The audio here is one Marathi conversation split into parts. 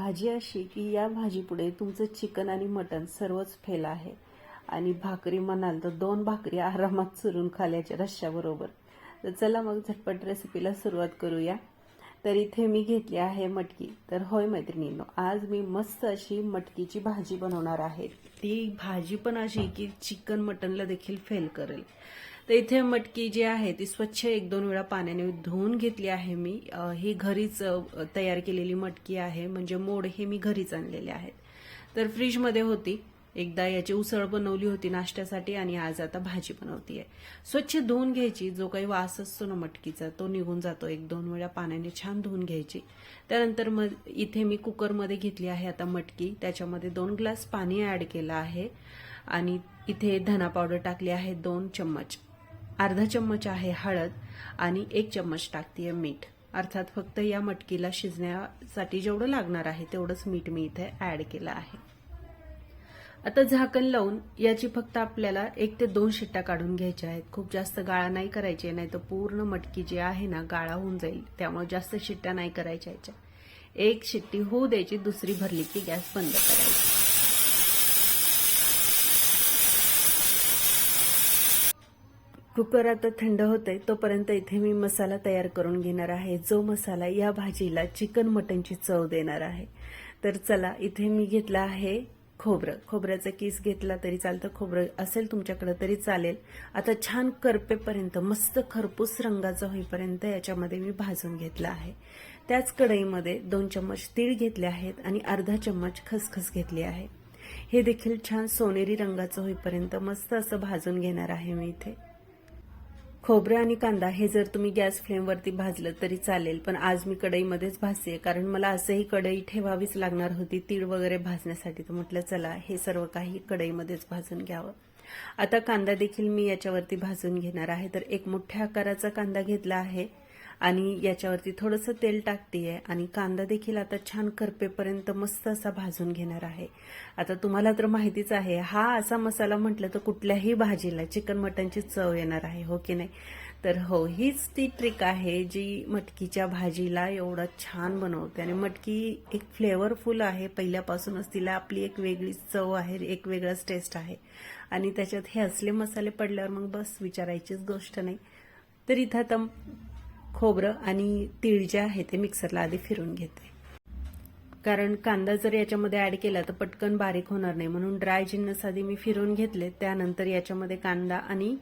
भाजी अशी की या भाजीपुढे तुमचं चिकन आणि मटण सर्वच फेल आहे. आणि भाकरी म्हणाल तर दोन भाकरी आरामात चुरून खाल्याच्या रश्श्याबरोबर. तर चला मग झटपट रेसिपीला सुरुवात करूया. तर इथे मी घेतली आहे मटकी. तर होय मैत्रिणींनो आज मी मस्त अशी मटकीची भाजी बनवणार आहे. ती भाजी पण अशी की चिकन मटनला देखील फेल करेल. तर इथे मटकी जी आहे ती स्वच्छ एक दोन वेळा पाण्याने धुवून घेतली आहे मी. ही घरीच तयार केलेली मटकी आहे. म्हणजे मोड हे मी घरीच आणलेले आहेत. तर फ्रीजमध्ये होती. एकदा याची उसळ बनवली होती नाश्त्यासाठी आणि आज आता भाजी बनवतीये स्वच्छ धुवून घ्यायची. जो काही वास असतो ना मटकीचा तो निघून जातो. एक दोन वेळा पाण्याने छान धुवून घ्यायची. त्यानंतर मग इथे मी कुकरमध्ये घेतली आहे आता मटकी. त्याच्यामध्ये दोन ग्लास पाणी ऍड केलं आहे. आणि इथे धना पावडर टाकली आहे दोन चम्मच. अर्धा चम्मच आहे हळद आणि एक चम्मच टाकतीये मीठ. अर्थात फक्त या मटकीला शिजण्यासाठी जेवढं लागणार आहे तेवढंच मीठ मी इथे ऍड केलं आहे. आता झाकण लावून याची फक्त आपल्याला एक ते दोन शिट्ट्या काढून घ्यायच्या आहेत. खूप जास्त गाळा नाही करायची नाही तर पूर्ण मटकी जी आहे ना गाळा होऊन जाईल. त्यामुळे जास्त शिट्ट्या नाही करायच्या याच्या. एक शिट्टी होऊ द्यायची दुसरी भरली की गॅस बंद करायची. कुकर आता थंड होतंय तोपर्यंत इथे मी मसाला तयार करून घेणार आहे. जो मसाला या भाजीला चिकन मटनची चव देणार आहे. तर चला इथे मी घेतलं आहे खोबरं. खोबऱ्याचा किस घेतला तरी चालतं. खोबरं असेल तुमच्याकडे तरी चालेल. आता छान करपेपर्यंत मस्त खरपूस रंगाचं होईपर्यंत याच्यामध्ये मी भाजून घेतलं आहे. त्याच कढईमध्ये दोन चम्मच तीळ घेतले आहेत आणि अर्धा चम्मच खसखस घेतली आहे. हे देखील छान सोनेरी रंगाचं होईपर्यंत मस्त असं भाजून घेणार आहे मी इथे. खोबरं आणि कांदा हे जर तुम्ही गॅस फ्लेमवरती भाजलं तरी चालेल पण आज मी कढईमध्येच भाजते कारण मला असंही कढई ठेवावीच लागणार होती तीळ वगैरे भाजण्यासाठी. तर म्हटलं चला हे सर्व काही कढईमध्येच भाजून घ्यावं. आता कांदा देखील मी याच्यावरती भाजून घेणार आहे. तर एक मोठ्या आकाराचा कांदा घेतला आहे. आणि याच्यावरती थोडंसं तेल टाकतेय आणि कांदा देखील आता छान करपेपर्यंत मस्त असा भाजून घेणार आहे. आता तुम्हाला तर माहितीच आहे हा असा मसाला म्हटलं तर कुठल्याही भाजीला चिकन मटनची चव येणार आहे हो की नाही? तर हो हीच ती ट्रिक आहे जी मटकीच्या भाजीला एवढं छान बनवते आणि मटकी एक फ्लेवरफुल आहे. पहिल्यापासूनच तिला आपली एक वेगळीच चव आहे एक वेगळाच टेस्ट आहे. आणि त्याच्यात हे असले मसाले पडल्यावर मग बस विचारायचीच गोष्ट नाही. तर इथं आता खोबरं आणि तीळ जे आहे ते मिक्सरला आधी फिरून घेते. कारण कांदा जर याच्यामध्ये ऍड केला तर पटकन बारीक होणार नाही. म्हणून ड्राय जिन्नस आधी मी फिरून घेतले. त्यानंतर याच्यामध्ये कांदा आणि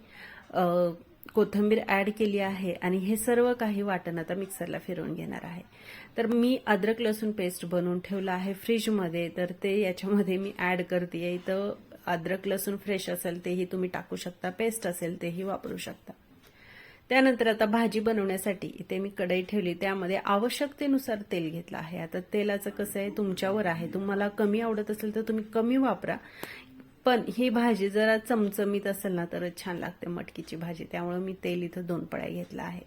कोथिंबीर ऍड केली आहे आणि हे सर्व काही वाटण आता मिक्सरला फिरवून घेणार आहे. तर मी अद्रक लसूण पेस्ट बनवून ठेवलं आहे फ्रीजमध्ये तर ते याच्यामध्ये मी ऍड करते. इथं अद्रक लसूण फ्रेश असेल तेही तुम्ही टाकू शकता. पेस्ट असेल तेही वापरू शकता. त्यानंतर आता भाजी बनवण्यासाठी इथे मी कढई ठेवली. त्यामध्ये आवश्यकतेनुसार तेल घेतलं आहे. आता तेलाचं कसं आहे? तुमच्यावर आहे. तुम्हाला कमी आवडत असेल तर तुम्ही कमी वापरा. पण ही भाजी जरा चमचमीत असेल ना तरच छान लागते मटकीची भाजी. त्यामुळे मी तेल इथं दोन पळ्या घेतला आहे.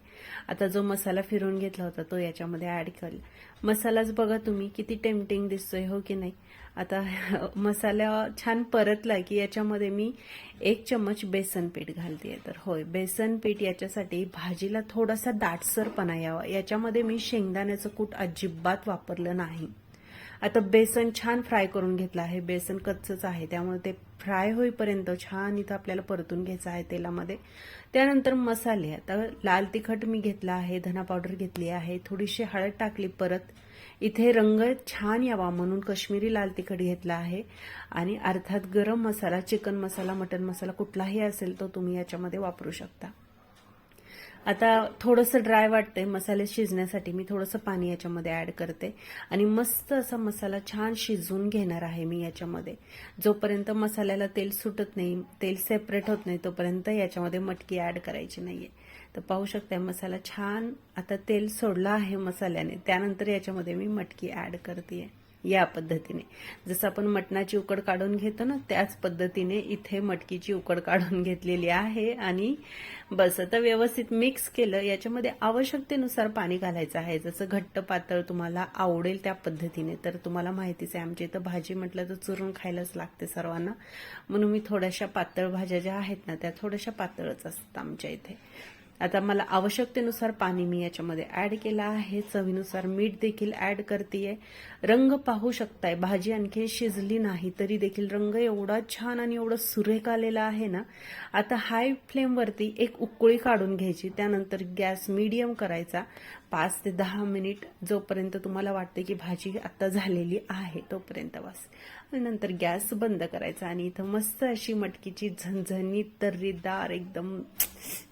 आता जो मसाला फिरून घेतला होता तो याच्यामध्ये ॲड कर मसालाच बघा तुम्ही किती टेम्पटिंग दिसतोय हो की नाही? आता मसाला छान परतला की याच्यामध्ये मी एक चम्मच बेसन पीठ घालते तर होय बेसन पीठ याच्यासाठी भाजीला थोडासा दाटसरपणा यावा. याच्यामध्ये मी शेंगदाण्याचं कूट अजिबात वापरलं नाही. आता बेसन छान फ्राय करून घेतलं आहे. बेसन कच्चच आहे. त्यामुळे ते फ्राय होईपर्यंत छान इथं आपल्याला परतून घ्यायचं आहे तेलामध्ये. त्यानंतर मसाले. आता लाल तिखट मी घेतला आहे धना पावडर घेतली आहे. थोडीशी हळद टाकली परत. इथे रंग छान यावा म्हणून कश्मीरी लाल तिखट घेतला आहे. आणि अर्थात गरम मसाला चिकन मसाला मटन मसाला कुठलाही असेल तो तुम्ही याच्यामध्ये वापरू शकता. आता थोडंसं ड्राय वाटतंय मसाले शिजण्यासाठी मी थोडंसं पाणी याच्यामध्ये ऍड करते. आणि मस्त असा मसाला छान शिजवून घेणार आहे मी याच्यामध्ये. जोपर्यंत मसाल्याला तेल सुटत नाही तेल सेपरेट होत नाही तोपर्यंत याच्यामध्ये मटकी ऍड करायची नाहीये. तर पाहू शकते मसाला छान आता तेल सोडलं आहे मसाल्याने. त्यानंतर याच्यामध्ये मी मटकी ऍड करते या पद्धतीने. जसं आपण मटणाची उकड काढून घेतो ना त्याच पद्धतीने इथे मटकीची उकड काढून घेतलेली आहे आणि बस आता व्यवस्थित मिक्स केलं. याच्यामध्ये आवश्यकतेनुसार पाणी घालायचं आहे. जसं घट्ट पातळ तुम्हाला आवडेल त्या पद्धतीने. तर तुम्हाला माहितीच आहे आमच्या इथं भाजी म्हटलं तर चुरून खायलाच लागते सर्वांना. म्हणून मी थोड्याशा पातळ भाज्या ज्या आहेत ना त्या थोड्याशा पातळच असतात आमच्या इथे. आता मला आवश्यकतेनुसार पाणी मी याच्यामध्ये ऍड केलं आहे. चवीनुसार मीठ देखील ऍड करते रंग पाहू शकताय. भाजी आणखी शिजली नाही तरी देखील रंग एवढा छान आणि एवढा सुरेख आलेला आहे ना. आता हाय फ्लेमवरती एक उकळी काढून घ्यायची. त्यानंतर गॅस मीडियम करायचा. पाच ते दहा मिनिट जोपर्यंत तुम्हाला वाटते की भाजी आता झालेली आहे तोपर्यंत बस. नंतर गॅस बंद करायचा आणि इथं मस्त अशी मटकीची झणझणीत तर्रीदार एकदम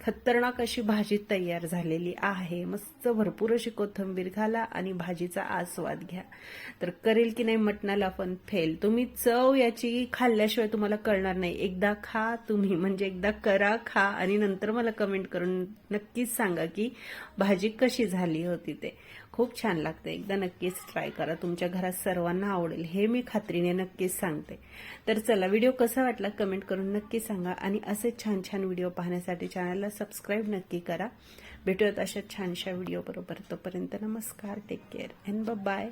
खतरनाक अशी भाजी तयार झालेली आहे. मस्त भरपूर अशी कोथिंबीर घाला आणि भाजीचा आस्वाद घ्या. तर करेल की नाही मटणाला पण फेल. तुम्ही चव याची खाल्ल्याशिवाय तुम्हाला कळणार नाही. एकदा खा तुम्ही म्हणजे एकदा करा खा आणि नंतर मला कमेंट करून नक्कीच सांगा की भाजी कशी झाली होती ते. खूप छान लागते एकदा नक्कीच ट्राय करा. तुमच्या घरात सर्वांना आवडेल. हे मी खात्रीने नक्कीच सांगते. तर चला व्हिडिओ कसा वाटला कमेंट करून नक्की सांगा आणि असे छान छान व्हिडिओ पाहण्यासाठी चॅनलला सबस्क्राईब नक्की करा. भेटूयात अशा छानशा व्हिडिओ बरोबर. तोपर्यंत नमस्कार. Take care and bye